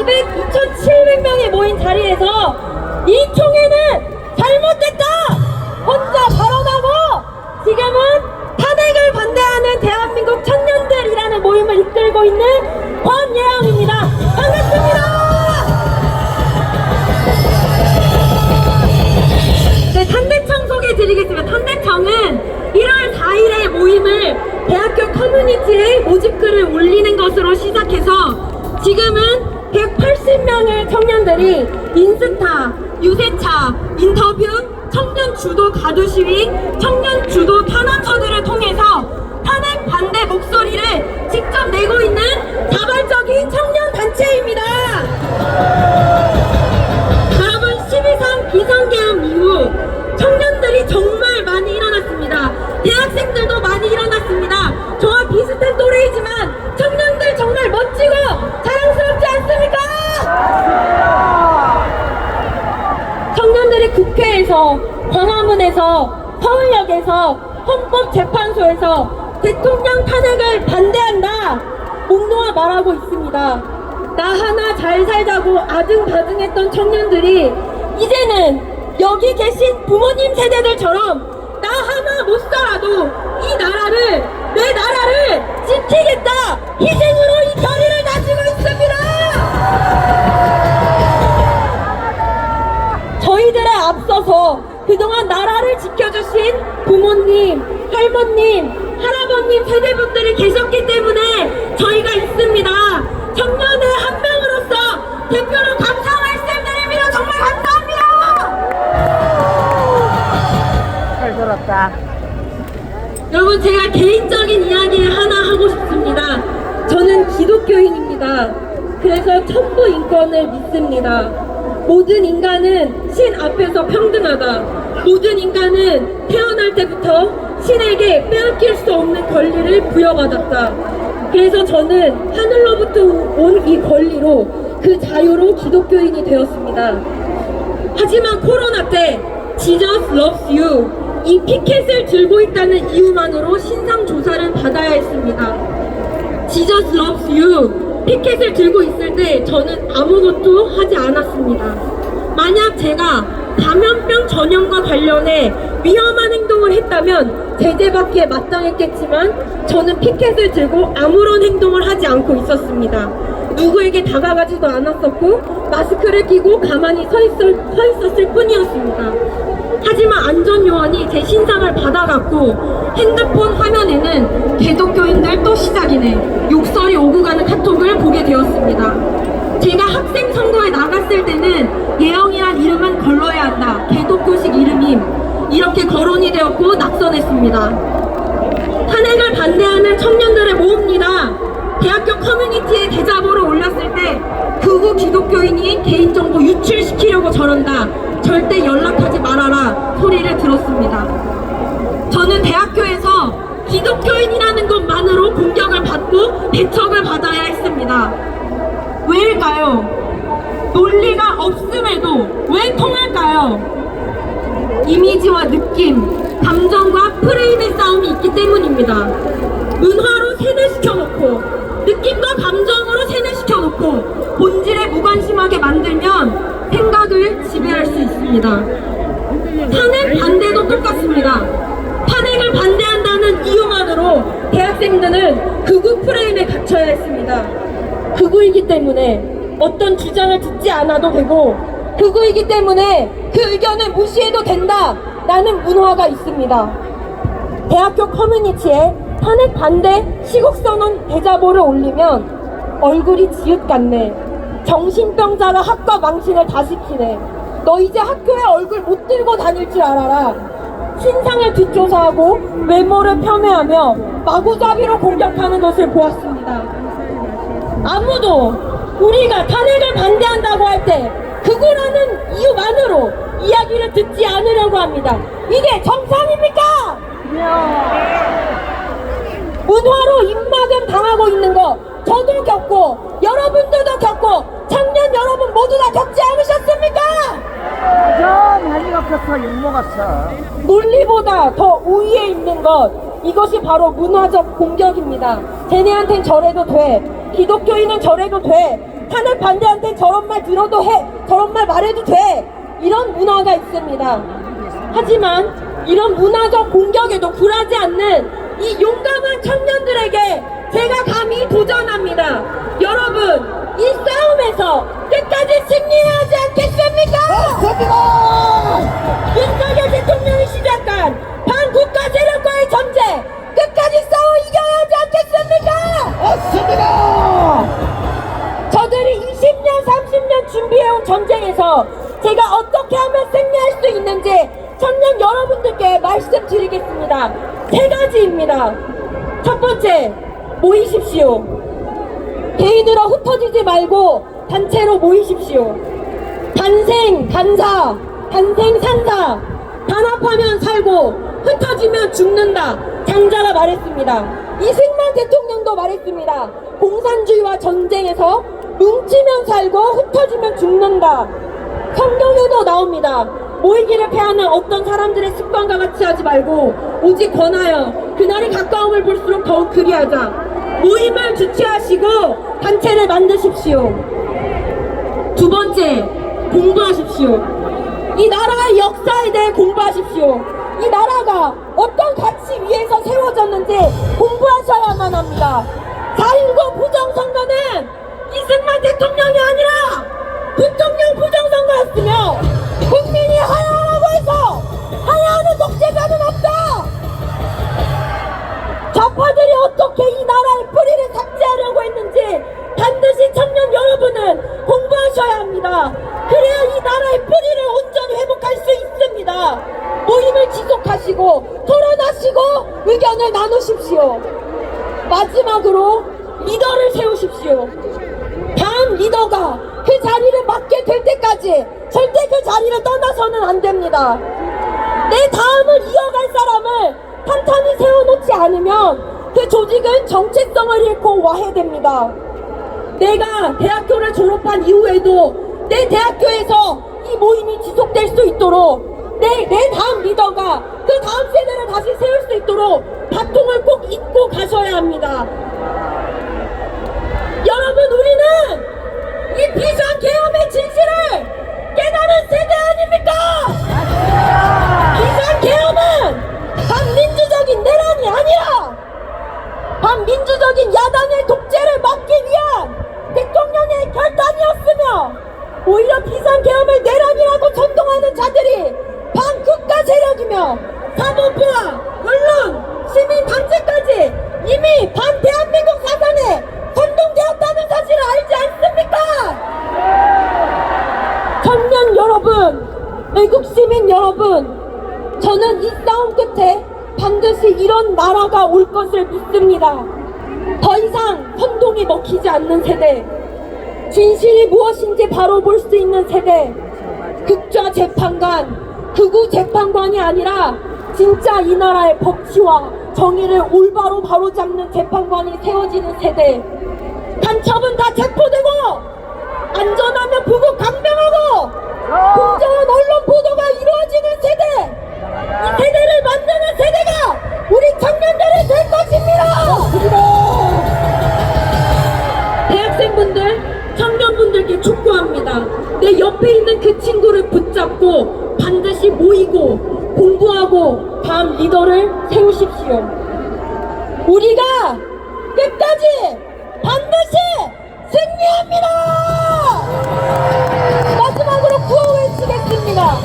200, 2,700명이 모인 자리에서 이 총회는 잘못됐다! 혼자 발언하고 지금은 탄핵을 반대하는 대한민국 청년들이라는 모임을 이끌고 있는 권예영입니다. 반갑습니다! 네, 탄대청 소개해드리겠습니다. 탄대청은 1월 4일에 모임을 대학교 커뮤니티에 모집글을 올리는 것으로 시작해서 지금은 180명의 청년들이 인스타, 유세차, 인터뷰, 청년 주도 가두 시위, 청년 주도 탄원서들을 서울역에서 헌법재판소에서 대통령 탄핵을 반대한다 목 놓아 말하고 있습니다. 나 하나 잘 살자고 아등바등했던 청년들이 이제는 여기 계신 부모님 세대들처럼 나 하나 못 살아도 이 나라를 내 나라를 지키겠다 희생으로 이 부모님, 할머님, 할아버님 세대분들이 계셨기 때문에 저희가 있습니다. 청년의 한 명으로서 대표로 감사 말씀드립니다. 정말 감사합니다. 잘 들었다. 여러분 제가 개인적인 이야기를 하나 하고 싶습니다. 저는 기독교인입니다. 그래서 천부 인권을 믿습니다. 모든 인간은 신 앞에서 평등하다. 모든 인간은 태어날 때부터 신에게 빼앗길 수 없는 권리를 부여받았다. 그래서 저는 하늘로부터 온 이 권리로 그 자유로 기독교인이 되었습니다. 하지만 코로나 때 Jesus loves you 이 피켓을 들고 있다는 이유만으로 신상 조사를 받아야 했습니다. Jesus loves you 피켓을 들고 있을 때 저는 아무것도 하지 않았습니다. 만약 제가 감염병 전염과 관련해 위험한 행동을 했다면 제재받기에 마땅했겠지만 저는 피켓을 들고 아무런 행동을 하지 않고 있었습니다. 누구에게 다가가지도 않았었고 마스크를 끼고 가만히 서, 있을, 서 있었을 뿐이었습니다. 하지만 안전요원이 제 신상을 받아갔고 핸드폰 화면에는 개독교인들 또 시작이네 욕설이 오고 가는 카톡을 보게 되었습니다. 제가 학생 선거에 나갔을 때는 예영 거론이 되었고 낙선했습니다. 탄핵을 반대하는 청년들의 모읍니다. 대학교 커뮤니티에 대자보를 올렸을 때 극우 기독교인이 개인정보 유출시키려고 저런다. 절대 연락하지 말아라. 소리를 들었습니다. 저는 대학교에서 기독교인이라는 것만으로 공격을 받고 배척을 받아야 했습니다. 왜일까요? 논리가 없음에도 왜 통할까요? 이미지와 느낌, 감정과 프레임의 싸움이 있기 때문입니다. 문화로 세뇌시켜놓고, 느낌과 감정으로 세뇌시켜놓고, 본질에 무관심하게 만들면 생각을 지배할 수 있습니다. 탄핵 반대도 똑같습니다. 탄핵을 반대한다는 이유만으로 대학생들은 극우 프레임에 갇혀야 했습니다. 극우이기 때문에 어떤 주장을 듣지 않아도 되고 극우이기 때문에 그 의견을 무시해도 된다 라는 문화가 있습니다. 대학교 커뮤니티에 탄핵 반대 시국선언 대자보를 올리면 얼굴이 지읒 같네. 정신병자가 학과 망신을 다 시키네. 너 이제 학교에 얼굴 못 들고 다닐 줄 알아라. 신상을 뒷조사하고 외모를 폄훼하며 마구잡이로 공격하는 것을 보았습니다. 아무도 우리가 탄핵을 반대한다고 할때 그거라는 이유만으로 이야기를 듣지 않으려고 합니다. 이게 정상입니까? 문화로 입막음 당하고 있는 거 저도 겪고 여러분들도 겪고 청년 여러분 모두 다 겪지 않으셨습니까? 저 많이 겪었어, 욕 먹었어. 논리보다 더 우위에 있는 것 이것이 바로 문화적 공격입니다. 쟤네한텐 저래도 돼. 기독교인은 저래도 돼. 탄핵 반대한테 저런 말 들어도 해 저런 말 말해도 돼. 이런 문화가 있습니다. 하지만 이런 문화적 공격에도 굴하지 않는 이 용감한 청년들에게 제가 감히 도전합니다. 여러분 이 싸움에서 끝까지 승리 여러분들께 말씀드리겠습니다. 세 가지입니다. 첫 번째, 모이십시오. 개인으로 흩어지지 말고 단체로 모이십시오. 단생, 단사, 단생, 산사. 단합하면 살고 흩어지면 죽는다. 장자가 말했습니다. 이승만 대통령도 말했습니다. 공산주의와 전쟁에서 뭉치면 살고 흩어지면 죽는다. 성경에도 나옵니다. 모이기를 패하는 어떤 사람들의 습관과 같이 하지 말고 오직 권하여 그날이 가까움을 볼수록 더욱 그리하자. 모임을 주최하시고 단체를 만드십시오. 두 번째, 공부하십시오. 이 나라의 역사에 대해 공부하십시오. 이 나라가 어떤 가치 위에서 세워졌는지 공부하셔야만 합니다. 4.19 부정선거는 이승만 대통령이 아니라 부통령 부정 나누십시오. 마지막으로 리더를 세우십시오. 다음 리더가 그 자리를 맡게 될 때까지 절대 그 자리를 떠나서는 안 됩니다. 내 다음을 이어갈 사람을 탄탄히 세워놓지 않으면 그 조직은 정체성을 잃고 와해됩니다. 내가 대학교를 졸업한 이후에도 내 대학교에서 이 모임이 지속될 수 있도록 내, 내 다 음 리더가 그 다음 세대를 다시 세울 수 있도록 바통을 꼭 잇고 가셔야 합니다. 여러분 우리는 이 비상계엄의 진실을 깨달은 세대 아닙니까? 비상계엄은 반민주적인 내란이 아니라 반민주적인 야당의 독재를 막기 위한 대통령의 결단이었으며 오히려 비상계엄을 내란이라고 선동하는 자들이 반국가 세력이며 사법부와 언론, 시민단체까지 이미 반대한민국 사상에 선동되었다는 사실을 알지 않습니까? 청년 여러분, 외국 시민 여러분, 저는 이 싸움 끝에 반드시 이런 나라가 올 것을 믿습니다. 더 이상 선동이 먹히지 않는 세대, 진실이 무엇인지 바로 볼 수 있는 세대, 극좌 재판관, 극우 재판관이 아니라 진짜 이 나라의 법치와 정의를 올바로 바로잡는 재판관이 세워지는 세대, 간첩은 다 체포되고 잡고 반드시 모이고 공부하고 다음 리더를 세우십시오 우리가 끝까지 반드시 승리합니다! 마지막으로 구호 외치겠습니다.